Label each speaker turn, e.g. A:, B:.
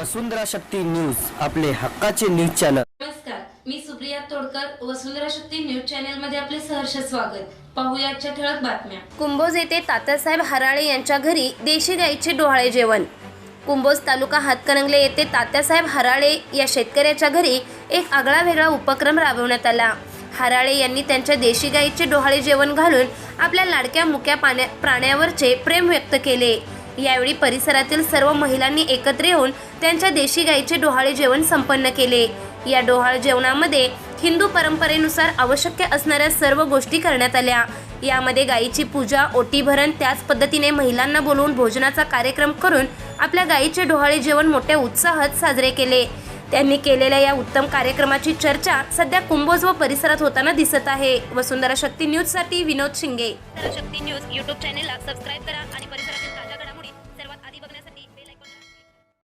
A: वसुंधरा Shakti news आपले हक्काचे news channel.
B: नमस्कार मी सुप्रिया तोडकर वसुंधरा शक्ती न्यूज चॅनेल मध्ये आपले सहर्ष स्वागत. पाहूया आजच्या ठळक बातम्या.
C: कुंभोज येथे तात्यासाहेब हराळे यांच्या घरी देशी गाईचे डोहाळे जेवण. कुंभोज तालुका हातकणंगले येथे तात्यासाहेब हराळे या शेतकऱ्याच्या घरी एक आगळा वेगळा उपक्रम राबवण्यात आला. हराळे यांनी त्यांच्या देशी गाईचे डोहाळे जेवण घालून आपल्या लाडक्या मुक्या पाण्या प्राण्यावरचे प्रेम व्यक्त केले. यावेळी परिसरातील सर्व महिलांनी एकत्र येऊन त्यांच्या देशी गाईचे डोहाळे जेवण संपन्न केले. या डोहाळ जेवणामध्ये हिंदू परंपरेनुसार आवश्यक असणाऱ्या सर्व गोष्टी करण्यात आल्या. यामध्ये गायीची पूजा ओटी भरण त्याच पद्धतीने महिलांना बोलवून भोजनाचा कार्यक्रम करून आपल्या गायीचे डोहाळे जेवण मोठ्या उत्साहात साजरे केले. त्यांनी केलेल्या या उत्तम कार्यक्रमाची चर्चा सध्या कुंभोज व परिसरात होताना दिसत आहे. वसुंधरा शक्ती न्यूजसाठी विनोद शिंगे. शक्ती न्यूज युट्यूब चॅनेलला सबस्क्राईब करा आणि